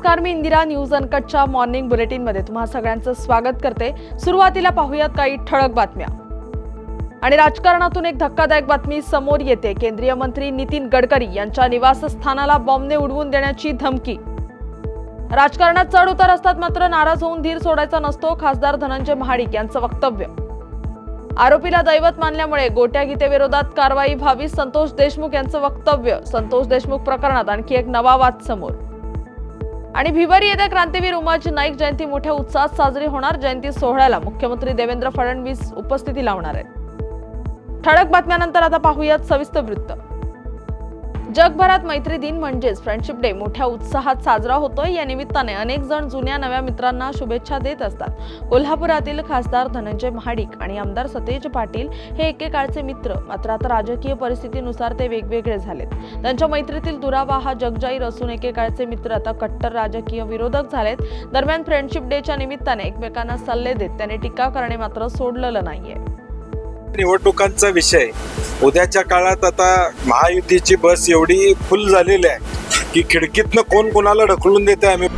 नमस्कार मी इंदिरा न्यूज अनकटच्या मॉर्निंग बुलेटिनमध्ये तुम्हा सगळ्यांचं स्वागत करते. सुरुवातीला पाहूयात काही ठळक बातम्या. आणि राजकारणातून एक धक्कादायक बातमी समोर येते. केंद्रीय मंत्री नितीन गडकरी यांच्या निवासस्थानाला बॉम्बने उडवून देण्याची धमकी. राजकारणात चढ उतार असतात मात्र नाराज होऊन धीर सोडायचा नसतो खासदार धनंजय महाडिक यांचं वक्तव्य. आरोपीला दैवत मानल्यामुळे गोट्या गीतेविरोधात कारवाई व्हावी संतोष देशमुख यांचं वक्तव्य. संतोष देशमुख प्रकरणात आणखी एक नवा वाद समोर. आणि भिवारी येथे क्रांतीवीर उमाजी नाईक जयंती मोठ्या उत्साहात साजरी होणार. जयंती सोहळ्याला मुख्यमंत्री देवेंद्र फडणवीस उपस्थिती लावणार आहेत. ठळक बातम्यानंतर आता पाहूयात सविस्तर वृत्त. जगभरात मैत्री दिन म्हणजेच फ्रेंडशिप डे मोठ्या उत्साहात साजरा होतोय. या निमित्ताने अनेक जण जुन्या नव्या मित्रांना शुभेच्छा देत असतात. कोल्हापुरातील खासदार धनंजय महाडिक आणि आमदार सतेज पाटील हे एकेकाळचे मित्र. मात्र आता राजकीय परिस्थितीनुसार ते वेगवेगळे झालेत. त्यांच्या मैत्रीतील दुरावा हा जगजाहीर असून एकेकाळचे मित्र आता कट्टर राजकीय विरोधक झालेत. दरम्यान फ्रेंडशिप डेच्या निमित्ताने एकमेकांना सल्ले देत त्याने टीका करणे मात्र सोडलेलं नाहीये. निवडणुकांचा विषय. उद्याच्या काळात आता महायुतीची बस एवढी फुल झालेली आहे की खिडकीतनं कोण कोणाला ढकलून देते आम्ही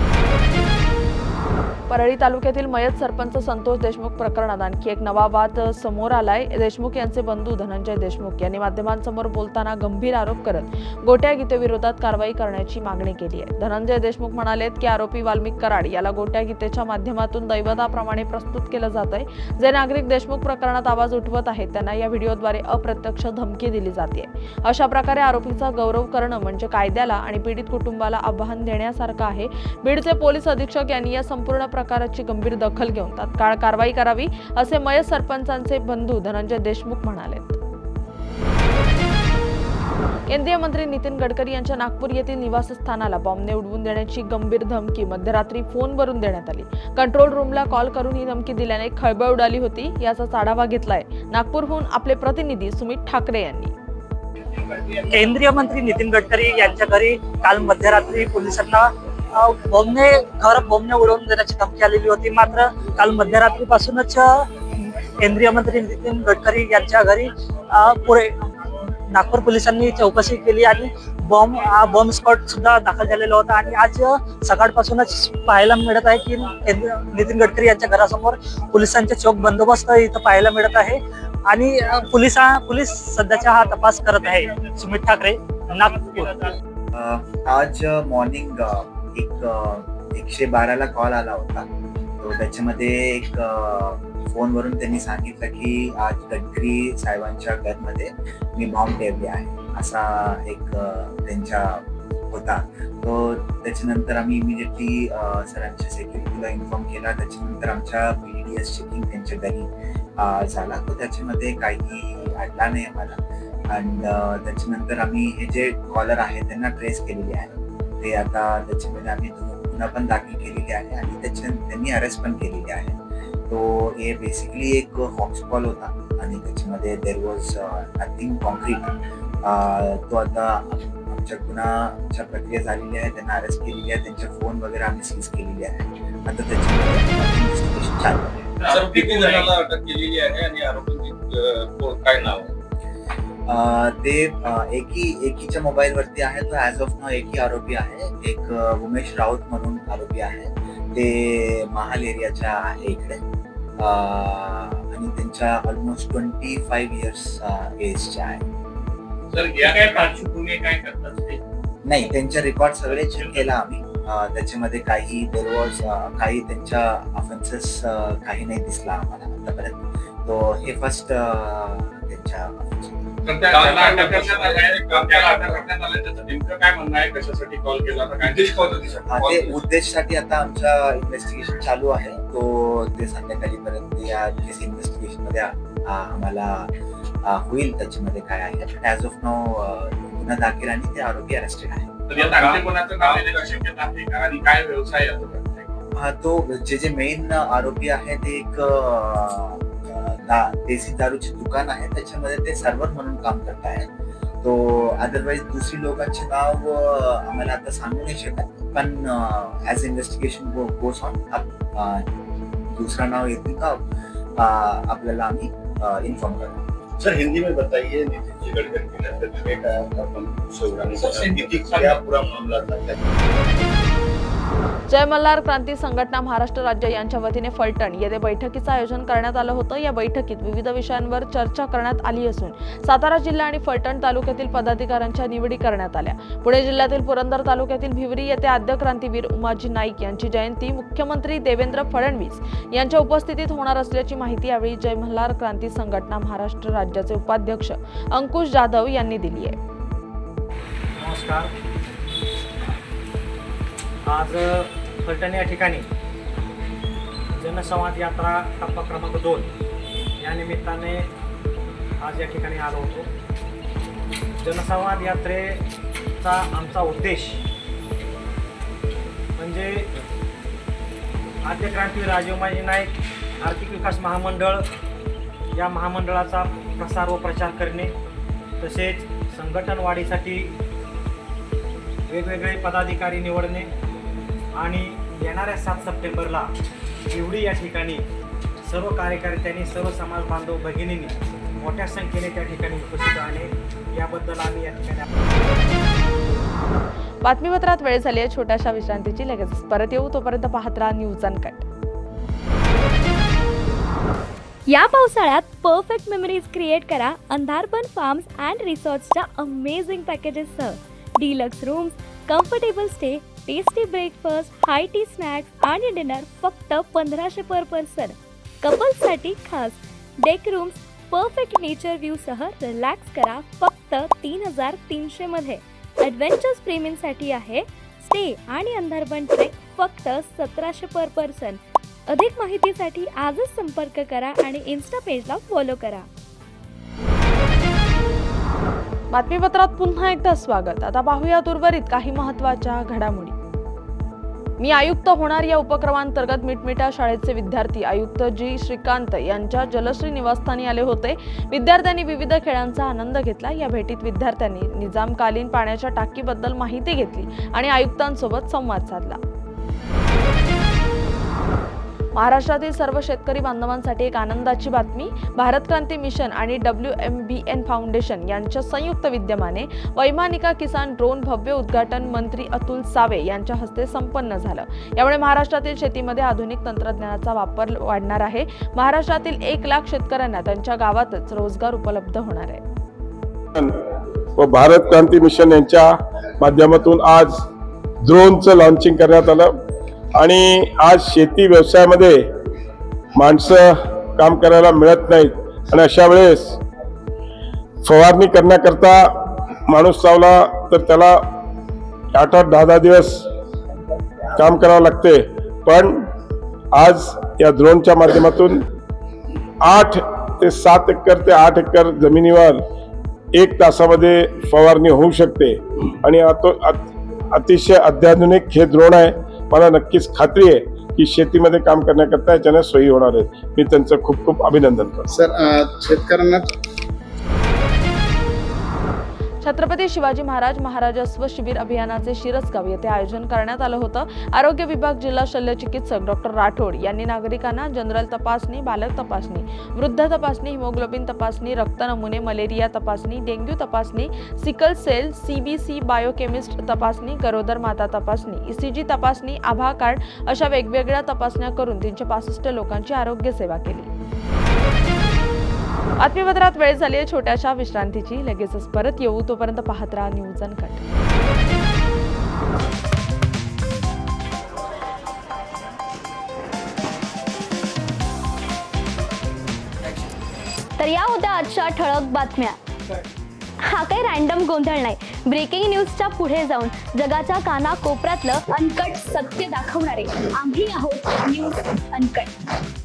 परळी तालुक्यातील मयत सरपंच संतोष देशमुख प्रकरणात आणखी एक नवा वाद समोर आलाय. देशमुख यांचे बंधू धनंजय देशमुख यांनी माध्यमांसमोर बोलताना गंभीर आरोप करत गोट्या गीतेविरोधात कारवाई करण्याची मागणी केली आहे. धनंजय देशमुख म्हणालेत की आरोपी वाल्मिक कराड याला गोट्या गीतेच्या माध्यमातून दैवताप्रमाणे प्रस्तुत केलं जात आहे. जे नागरिक देशमुख प्रकरणात आवाज उठवत आहेत त्यांना या व्हिडिओद्वारे अप्रत्यक्ष धमकी दिली जाते. अशा प्रकारे आरोपीचा गौरव करणं म्हणजे कायद्याला आणि पीडित कुटुंबाला आव्हान देण्यासारखं आहे. बीडचे पोलीस अधीक्षक यांनी या संपूर्ण प्रकाराची गंभीर दखल घेऊन तात्काळ कारवाई करावी असे मय सरपंचांचे बंधू धनंजय देशमुख म्हणाले केंद्रीय मंत्री नितीन गडकरी यांच्या नागपूर येथील निवासस्थानाला बॉम्बने उडवून देण्याची गंभीर धमकी मध्यरात्री फोनवरून देण्यात आली. कंट्रोल रूमला कॉल करून ही धमकी दिल्याने खळबळ उडाली होती याचाच आढावा घेतलाय. नागपूरहून आपले प्रतिनिधी सुमित ठाकरे यांनी. केंद्रीय मंत्री नितीन गडकरी यांच्या घरी काल मध्यरात्री पोलिसांना बॉम्बने घर बॉम्बने उडवून देण्याची धमकी आलेली होती. मात्र काल मध्यरात्रीपासूनच केंद्रीय मंत्री नितीन गडकरी यांच्या घरी पुढे नागपूर पोलिसांनी चौकशी केली आणि बॉम्ब हा बॉम्ब स्कॉट सुद्धा दाखल झालेला होता. आणि आज सकाळपासूनच पाहायला मिळत आहे की नितीन गडकरी यांच्या घरासमोर पोलिसांचे चोख बंदोबस्त इथं पाहायला मिळत आहे. आणि पोलीस पोलीस सध्याचा हा तपास करत आहे. सुमित ठाकरे नागपूर. आज मॉर्निंग एक एकशे बाराला कॉल आला होता. तो त्याच्यामध्ये एक फोनवरून त्यांनी सांगितलं की आज गडकरी साहेबांच्या घरमध्ये मी बॉम्ब ठेवले आहे. असा एक त्यांच्या होता. तो त्याच्यानंतर आम्ही इमिजिएटली सरांच्या सेक्युरिटीला इन्फॉर्म केला. त्याच्यानंतर आमच्या पी डी एस चेकिंग त्यांच्या घरी झाला. तो त्याच्यामध्ये काही अडला नाही आम्हाला. आणि त्याच्यानंतर आम्ही हे जे कॉलर आहे त्यांना ट्रेस केलेले आहे. ते आता त्याच्यामध्ये आम्ही गुन्हा पण दाखल केलेली आहे आणि त्याच्या त्यांनी अरेस्ट पण केलेली आहे. तो हे बेसिकली एक हॉक्सकॉल होता आणि त्याच्यामध्ये देर वॉज नथिंग कॉन्क्रीट तो आता आमच्या गुन्हाच्या प्रक्रिया झालेली आहे त्यांना अरेस्ट केलेली आहे त्यांचे फोन वगैरे आम्ही सीज केलेले आहे. आता त्याच्यामध्ये इन्व्हेस्टिगेशन चालू आहे. अटक केलेली आहे आणि आरोपी काय नाव? ते एकी एकीच्या मोबाईल वरती आहे. तो ऍज ऑफ नाव एकी आरोपी आहे. एक उमेश राऊत म्हणून आरोपी आहे. ते महाल एरियाच्या आहे इकडे. आणि त्यांच्या ऑलमोस्ट ट्वेंटी फाईव्ह इयर्स एजच्या आहे. सर या काय पार्श्वभूमी काय करतात ते? नाही त्यांचे रेकॉर्ड सगळे चेक केला आम्ही. अ, त्याच्यामध्ये काही देर वॉज काही त्यांच्या ऑफेन्सेस काही नाही दिसला आम्हाला आतापर्यंत. तो हे फर्स्ट त्यांच्या offense होते. हा, ते. उद्देशसाठी आता आमच्या इन्व्हेस्टिगेशन चालू आहे. तो ते संध्याकाळीपर्यंत या केस इन्व्हेस्टिगेशनमध्ये आम्हाला होईल. त्याच्यामध्ये काय आहे? ऍज ऑफ नाव दाखल आणि ते आरोपी अरेस्टेड आहे? हा तो जे जे मेन आरोपी आहे ते एक दा- देसी दारूचे दुकान आहे त्याच्यामध्ये ते सर्वर म्हणून काम करत आहे तो अदरवाईज दुसरी लोकांचे नाव आम्हाला आता सांगू नाही शकत पण ऍज इन्व्हेस्टिगेशन गोस ऑन दुसरा नाव येतील का आपल्याला आम्ही इन्फॉर्म करू सर हिंदी में बताइए नीतीश जी गडकरी के नेतृत्व में क्या पूरा मामला था? जय मल्हार क्रांती संघटना महाराष्ट्र राज्य यांच्या वतीने फलटण येथे बैठकीचं आयोजन करण्यात आलं होतं. या बैठकीत विविध विषयांवर चर्चा करण्यात आली असून सातारा जिल्हा आणि फलटण तालुक्यातील पदाधिकाऱ्यांच्या निवडी करण्यात आल्या. पुणे जिल्ह्यातील पुरंदर तालुक्यातील भिवरी येथे आद्य क्रांतीवीर उमाजी नाईक यांची जयंती मुख्यमंत्री देवेंद्र फडणवीस यांच्या उपस्थितीत होणार असल्याची माहिती यावेळी जय मल्हार क्रांती संघटना महाराष्ट्र राज्याचे उपाध्यक्ष अंकुश जाधव यांनी दिली आहे. नमस्कार. आज फलटण या ठिकाणी जनसंवाद यात्रा टप्पा क्रमांक दोन या निमित्ताने आज या ठिकाणी आलो होतो. जनसंवाद यात्रेचा आमचा उद्देश म्हणजे आद्य क्रांती राजीवमाजी नाईक आर्थिक विकास महामंडळ या महामंडळाचा प्रसार व प्रचार करणे तसेच संघटन वाढीसाठी वेगवेगळे पदाधिकारी निवडणे आणि येणाऱ्या सात सप्टेंबरला एवढी या ठिकाणी सर्व कार्यकर्त्यांनी सर्व समाज बांधव भगिनींनी मोठ्या संख्येने त्या ठिकाणी उपस्थित राहणे याबद्दल आम्ही या ठिकाणी बातमीपत्रात वेळ झाली आहे. छोट्याशा विश्रांतीची लगेच परत येऊ. तोपर्यंत पाहत राहा न्यूज अनकट. या पावसाळ्यात परफेक्ट मेमरीज क्रिएट करा अंधारबन फार्म्स अँड रिसॉर्ट्सच्या amazing पॅकेजेससह deluxe rooms comfortable stay tasty breakfast high tea snacks आणि डिनर फक्त पंधराशे पर पर्सन कपल्ससाठी खास. डेक रूम्स परफेक्ट नेचर व्ह्यूसह रिलॅक्स करा फक्त तीन हजार तीनशेमध्ये ॲडव्हेंचर्स प्रेमींसाठी आहे. स्टे आणि अंधारबन ट्रेक फक्त सतराशे पर पर्सन अधिक माहितीसाठी आजच संपर्क करा आणि इन्स्टा पेजला फॉलो करा. बातमीपत्रात पुन्हा एकदा स्वागत. आता पाहूयात उर्वरित काही महत्त्वाच्या घडामोडी. मी आयुक्त होणार या उपक्रमांतर्गत मिटमिटा शाळेचे विद्यार्थी आयुक्त जी श्रीकांत यांच्या जलश्री निवासस्थानी आले होते. विद्यार्थ्यांनी विविध खेळांचा आनंद घेतला. या भेटीत विद्यार्थ्यांनी निजामकालीन पाण्याच्या टाकीबद्दल माहिती घेतली आणि आयुक्तांसोबत संवाद साधला. महाराष्ट्रातील सर्व शेतकरी बांधवांसाठी एक आनंदाची बातमी भारत क्रांती मिशन आणि W M B N foundation यांच्या संयुक्त विद्यमाने वैमानिका किसान ड्रोन भव्य उद्घाटन मंत्री अतुल सावे यांच्या हस्ते संपन्न झालं. यामुळे महाराष्ट्रातील शेतीमध्ये आधुनिक तंत्रज्ञानाचा वापर वाढणार आहे. महाराष्ट्रातील एक लाख शेतकऱ्यांना त्यांच्या गावातच रोजगार उपलब्ध होणार आहे. व भारत क्रांती मिशन यांच्या माध्यमातून आज ड्रोनचं लॉन्चिंग करण्यात आलं. आणि आज शेती व्यवसायामध्ये माणसं काम करायला मिळत नाहीत. आणि अशा वेळेस फवारणी करण्याकरता माणूस चावला तर त्याला आठ आठ दहा दहा दिवस काम करावं लागते. पण आज या ड्रोनच्या माध्यमातून आठ ते सात एकर ते आठ एकर जमिनीवर एक तासामध्ये फवारणी होऊ शकते. आणि अतो- अतिशय अत्याधुनिक हे ड्रोन आहे. मला नक्कीच खात्री आहे की शेतीमध्ये काम करण्याकरता याच्याने सोयी होणार आहेत. मी त्यांचं खूप खूप अभिनंदन करतो. सर शेतकऱ्यांना छत्रपती शिवाजी महाराज महाराजस्व शिबिर अभियानाचे शिरसगाव येथे आयोजन करण्यात आलं होतं. आरोग्य विभाग जिल्हा शल्य चिकित्सक डॉक्टर राठोड यांनी नागरिकांना जनरल तपासणी बालक तपासणी वृद्ध तपासणी हिमोग्लोबिन तपासणी रक्त नमुने मलेरिया तपासणी डेंग्यू तपासणी सिकल सेल सीबीसी बायोकेमिस्ट तपासणी गरोदर माता तपासणी ईसीजी तपासणी आभा कार्ड अशा वेगवेगळ्या तपासण्या करून तीनशे पासष्ट लोकांची आरोग्य सेवा केली. बातमीपत्रात वेळ झाली आहे छोट्याशा विश्रांतीची. लगेचच परत येऊ. तोपर्यंत पाहत राहा न्यूज अनकट तर या होत्या आजच्या ठळक बातम्या. हा काही रॅन्डम गोंधळ नाही. ब्रेकिंग न्यूजच्या पुढे जाऊन जगाच्या काना कोपऱ्यातलं अनकट सत्य दाखवणारे आम्ही आहोत news uncut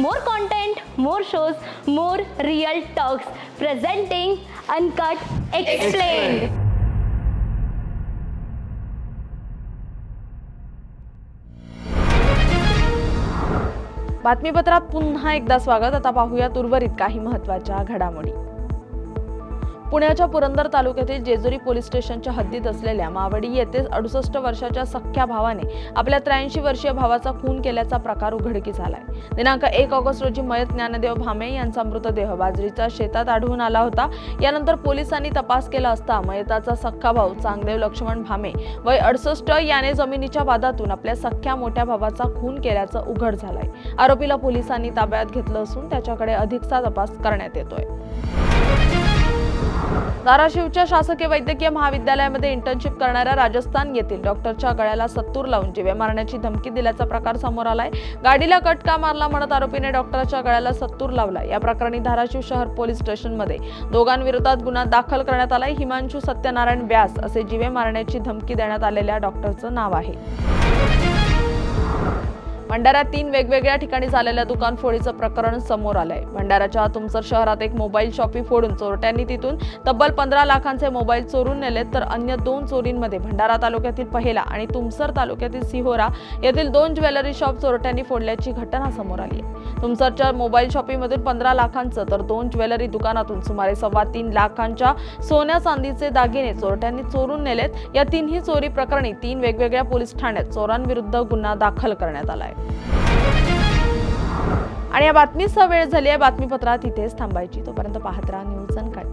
More content more shows more real talks presenting uncut explain बातमीपत्रात पुन्हा एकदा स्वागत. आता पाहूयात उर्वरित काही महत्त्वाच्या घडामोडी. पुण्याच्या पुरंदर तालुक्यातील जेजुरी पोलीस स्टेशनच्या हद्दीत असलेल्या मावडी येथे अडुसष्ट वर्षाच्या सख्ख्या भावाने आपल्या त्र्याऐंशी वर्षीय भावाचा खून केल्याचा प्रकार उघडकीस आलाय. दिनांक एक ऑगस्ट रोजी मयत ज्ञानदेव भामे यांचा मृतदेह बाजरीच्या शेतात आढळून आला होता. यानंतर पोलिसांनी तपास केला असता मयताचा सख्खा भाऊ चांगदेव लक्ष्मण भामे वय अडसष्ट याने जमिनीच्या वादातून आपल्या सख्ख्या मोठ्या भावाचा खून केल्याचं उघड झालंय. आरोपीला पोलिसांनी ताब्यात घेतलं असून त्याच्याकडे अधिकचा तपास करण्यात येतोय. धाराशिवच्या शासकीय वैद्यकीय महाविद्यालयामध्ये इंटर्नशिप करणाऱ्या राजस्थान येथील डॉक्टरच्या गळ्याला सत्तूर लावून जिवे मारण्याची धमकी दिल्याचा प्रकार समोर आलाय. गाडीला कट का मारला म्हणत आरोपीने डॉक्टरच्या गळ्याला सत्तूर लावला या प्रकरणी धाराशिव शहर पोलीस स्टेशनमध्ये दोघांविरोधात गुन्हा दाखल करण्यात आलाय. हिमांशू सत्यनारायण व्यास असे जिवे मारण्याची धमकी देण्यात आलेल्या डॉक्टरचं नाव आहे. भंडाऱ्यात तीन वेगवेगळ्या ठिकाणी झालेल्या दुकानफोडीचं प्रकरण समोर आलंय. भंडाऱ्याच्या तुमसर शहरात एक मोबाईल शॉपी फोडून चोरट्यांनी तिथून तब्बल पंधरा लाखांचे मोबाईल चोरून नेले तर अन्य दोन चोरींमध्ये भंडारा तालुक्यातील पहिला आणि तुमसर तालुक्यातील सिहोरा येथील दोन ज्वेलरी शॉप चोरट्यांनी फोडल्याची घटना समोर आली आहे. तुमसरच्या मोबाईल शॉपीमधून पंधरा लाखांचं तर दोन ज्वेलरी दुकानातून सुमारे सव्वा तीन लाखांच्या सोन्या चांदीचे दागिने चोरट्यांनी चोरून नेलेत. या तिन्ही चोरी प्रकरणी तीन वेगवेगळ्या पोलीस ठाण्यात चोरांविरुद्ध गुन्हा दाखल करण्यात आला आहे आणि या बातमीसह वेळ झाली आहे. बातमीपत्रात इथेच थांबायची. तोपर्यंत पाहत राहा न्यूज अनकट